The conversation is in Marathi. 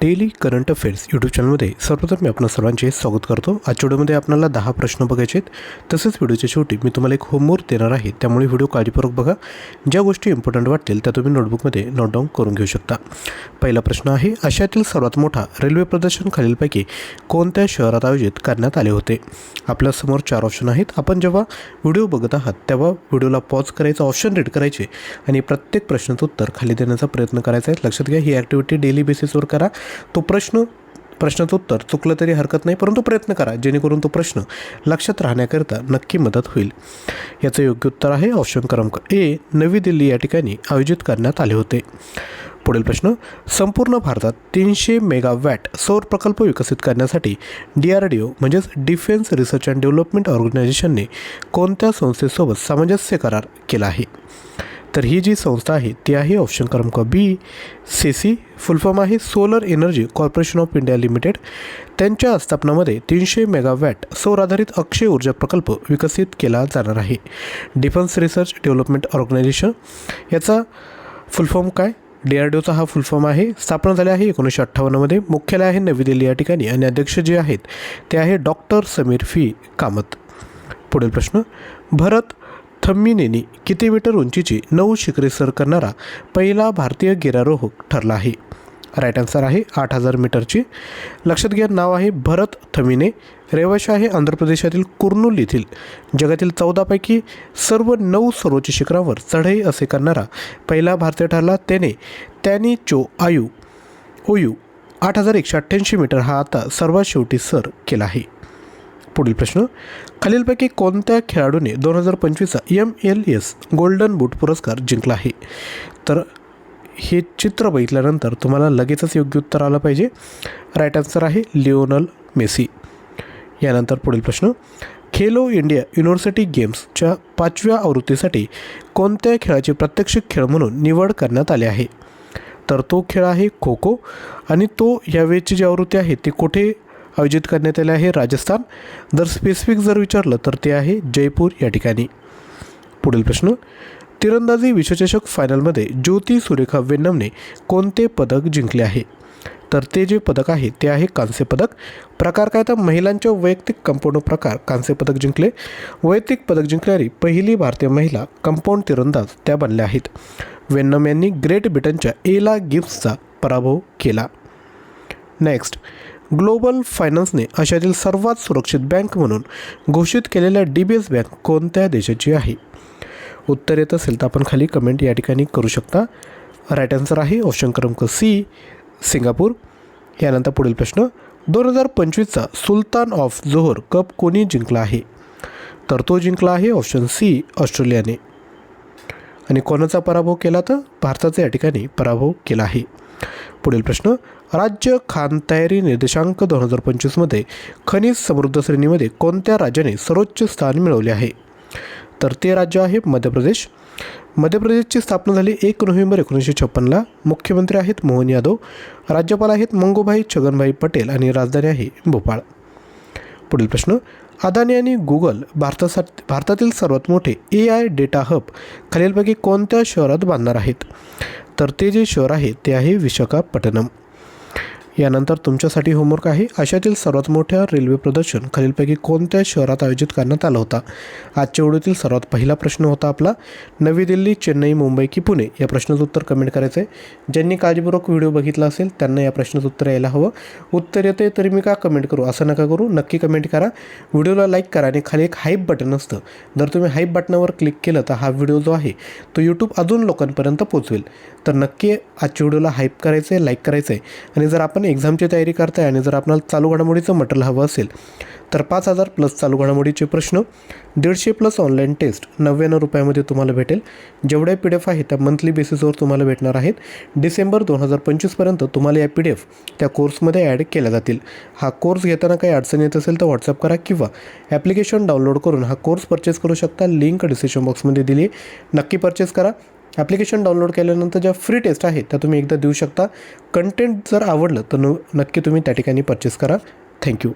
डेली करंट अफेअर्स यूट्यूब चॅनलमध्ये सर्वप्रथम मी आपल्या सर्वांचे स्वागत करतो. आजच्या व्हिडिओमध्ये आपल्याला दहा प्रश्न बघायचे आहेत तसेच व्हिडिओच्या शेवटी मी तुम्हाला एक होमवर्क देणार आहे. त्यामुळे व्हिडिओ काळजीपूर्वक बघा. ज्या गोष्टी इम्पॉर्टंट वाटतील त्या तुम्ही नोटबुकमध्ये नोट डाऊन करून घेऊ शकता. पहिला प्रश्न आहे आशियातील सर्वात मोठा रेल्वे प्रदर्शन खालीलपैकी कोणत्या शहरात आयोजित करण्यात आले होते? आपल्यासमोर चार ऑप्शन आहेत. आपण जेव्हा व्हिडिओ बघत आहात तेव्हा व्हिडिओला पॉज करायचं ऑप्शन रीड करायचे आणि प्रत्येक प्रश्नाचं उत्तर खाली देण्याचा प्रयत्न करायचा आहे. लक्षात घ्या ही ॲक्टिव्हिटी डेली बेसिसवर करा. तो प्रश्न प्रश्नाचं उत्तर चुकलं तरी हरकत नाही परंतु प्रयत्न करा जेणेकरून तो प्रश्न लक्षात राहण्याकरिता नक्की मदत होईल. याचं योग्य उत्तर आहे ऑप्शन क्रमांक ए नवी दिल्ली या ठिकाणी आयोजित करण्यात आले होते. पुढील प्रश्न संपूर्ण भारतात तीनशे मेगावॅट सौर प्रकल्प विकसित करण्यासाठी डी आर डी ओ म्हणजेच डिफेन्स रिसर्च अँड डेव्हलपमेंट ऑर्गनायझेशनने कोणत्या संस्थेसोबत सामंजस्य करार केला आहे? तर ही जी संस्था आहे ती आहे ऑप्शन क्रमांक B C C full form आहे solar energy corporation of India limited. त्यांच्या आस्थापनामध्ये तीनशे मेगावॅट सौर आधारित अक्षय ऊर्जा प्रकल्प विकसित केला जाणार आहे. डिफेन्स रिसर्च डेव्हलपमेंट ऑर्गनायझेशन याचा फुलफॉर्म काय? डी आर डी ओचा हा फुलफॉर्म आहे. स्थापना झाली आहे एकोणीसशे अठ्ठावन्नमध्ये मुख्यालय आहे नवी दिल्ली या ठिकाणी आणि अध्यक्ष जे आहेत ते आहे डॉक्टर समीर फी कामत. पुढील प्रश्न भरत थम्मीनेनी किती मीटर उंचीची नऊ शिखरे सर करणारा पहिला भारतीय गिर्यारोहक ठरला आहे. राईट आन्सर आहे आठ हजार मीटरची. लक्षात घ्या नाव आहे भरत थमिने. रहिवाशी आहे आंध्र प्रदेशातील कुर्नूल येथील. जगातील चौदापैकी सर्व नऊ सर्वोच्च शिखरावर चढाई असे करणारा पहिला भारतीय ठरला. त्याने त्याने चो आयू ओयू आठ हजार एकशे अठ्ठ्याऐंशी मीटर हा आता सर्वात शेवटी सर केला आहे. पुढील प्रश्न. खालीलपैकी कोणत्या खेळाडूने दोन हजार पंचवीसचा M L S golden boot पुरस्कार जिंकला आहे? तर हे चित्र बघितल्यानंतर तुम्हाला लगेचच योग्य उत्तर आलं पाहिजे. राईट आन्सर आहे लिओनल मेसी. यानंतर पुढील प्रश्न. खेलो इंडिया युनिव्हर्सिटी गेम्सच्या पाचव्या आवृत्तीसाठी कोणत्या खेळाची प्रात्यक्षिक खेळ म्हणून निवड करण्यात आली आहे? तर तो खेळ आहे खो खो आणि तो यावेळची जी आवृत्ती आहे ती कुठे आयोजित करण्यात आले आहे राजस्थान. जर स्पेसिफिक जर विचारलं तर ते आहे जयपूर या ठिकाणी. पुढील प्रश्न. तिरंदाजी विश्वचषक फायनलमध्ये ज्योती सुरेखा वेन्नमने कोणते पदक जिंकले आहे? तर ते जे पदक आहे ते आहे कांस्य पदक. प्रकार काय? तर महिलांच्या वैयक्तिक कंपाऊंड प्रकार कांस्य पदक जिंकले. वैयक्तिक पदक जिंकणारी पहिली भारतीय महिला कंपाऊंड तिरंदाज त्या बनल्या आहेत. वेन्नम यांनी ग्रेट ब्रिटनच्या एला गिफ्ट्सचा पराभव केला. नेक्स्ट ग्लोबल फायनान्सने आशियातील सर्वात सुरक्षित बँक म्हणून घोषित केलेल्या डी बी एस बँक कोणत्या देशाची आहे? उत्तर येत असेल तर आपण खाली कमेंट या ठिकाणी करू शकता. राईट आन्सर आहे ऑप्शन क्रमांक सी सिंगापूर. यानंतर पुढील प्रश्न दोन हजार पंचवीसचा सुलतान ऑफ जोहर कप कोणी जिंकला आहे? तर तो जिंकला आहे ऑप्शन सी ऑस्ट्रेलियाने. आणि कोणाचा पराभव केला तर? भारताचा या ठिकाणी पराभव केला आहे. पुढील प्रश्न राज्य खान तयारी निर्देशांक दोन हजार पंचवीसमध्ये खनिज समृद्ध श्रेणीमध्ये कोणत्या राज्याने सर्वोच्च स्थान मिळवले आहे? तर ते राज्य आहे मध्य प्रदेश मध्य प्रदेशची स्थापना झाली एक नोव्हेंबर एकोणीसशे छप्पनला. मुख्यमंत्री आहेत मोहन यादव राज्यपाल आहेत मंगूभाई छगनभाई पटेल आणि राजधानी आहे भोपाळ. पुढील प्रश्न अदानी आणि गुगल भारतासाठी भारतातील सर्वात मोठे ए आय डेटा हब खालीलपैकी कोणत्या शहरात बांधणार आहेत? तर ते जे शहर आहे ते आहे विशाखापट्टणम. यानंतर तुमच्यासाठी होमवर्क आहे. आशियातील सर्वात मोठ्या रेल्वे प्रदर्शन खालीलपैकी कोणत्या शहरात आयोजित करण्यात आलं होता? आजच्या व्हिडिओतील सर्वात पहिला प्रश्न होता आपला नवी दिल्ली चेन्नई मुंबई की पुणे? या प्रश्नाचं उत्तर कमेंट करायचं आहे ज्यांनी काळजीपूर्वक व्हिडिओ बघितला असेल त्यांना या प्रश्नाचं उत्तर यायला हवं. उत्तर येते तरी मी का कमेंट करू? असं नका करू. नक्की कमेंट करा. व्हिडिओला लाईक करा आणि खाली एक हाईप बटन असतं. जर तुम्ही हाईप बटनावर क्लिक केलं तर हा व्हिडिओ जो आहे तो यूट्यूब अजून लोकांपर्यंत पोचवेल तर नक्की आजच्या व्हिडिओला हाईप करायचं आहे लाईक करायचं आहे आणि जर आपण एक्झामची तयारी करताय आणि जर आपल्याला चालू घडामोडीचं मटेरियल हवं असेल तर पाच हजार प्लस चालू घडामोडीचे प्रश्न दीडशे प्लस ऑनलाईन टेस्ट नव्याण्णव रुपयामध्ये तुम्हाला भेटेल. जेवढ्या पी डी एफ आहे त्या मंथली बेसिसवर तुम्हाला भेटणार आहेत. डिसेंबर दोन हजार पंचवीसपर्यंत तुम्हाला या पी डी एफ त्या कोर्समध्ये ॲड केल्या जातील. हा कोर्स घेताना काही अडचण येत असेल तर व्हॉट्सअप करा किंवा ॲप्लिकेशन डाउनलोड करून हा कोर्स परचेस करू शकता. लिंक डिस्क्रिप्शन बॉक्समध्ये दिली नक्की परचेस करा. ॲप्लिकेशन डाउनलोड केल्यानंतर ज्या फ्री टेस्ट आहेत त्या तुम्ही एकदा देऊ शकता. कंटेंट जर आवडलं तर न नक्की तुम्ही त्या ठिकाणी परचेस करा. थँक्यू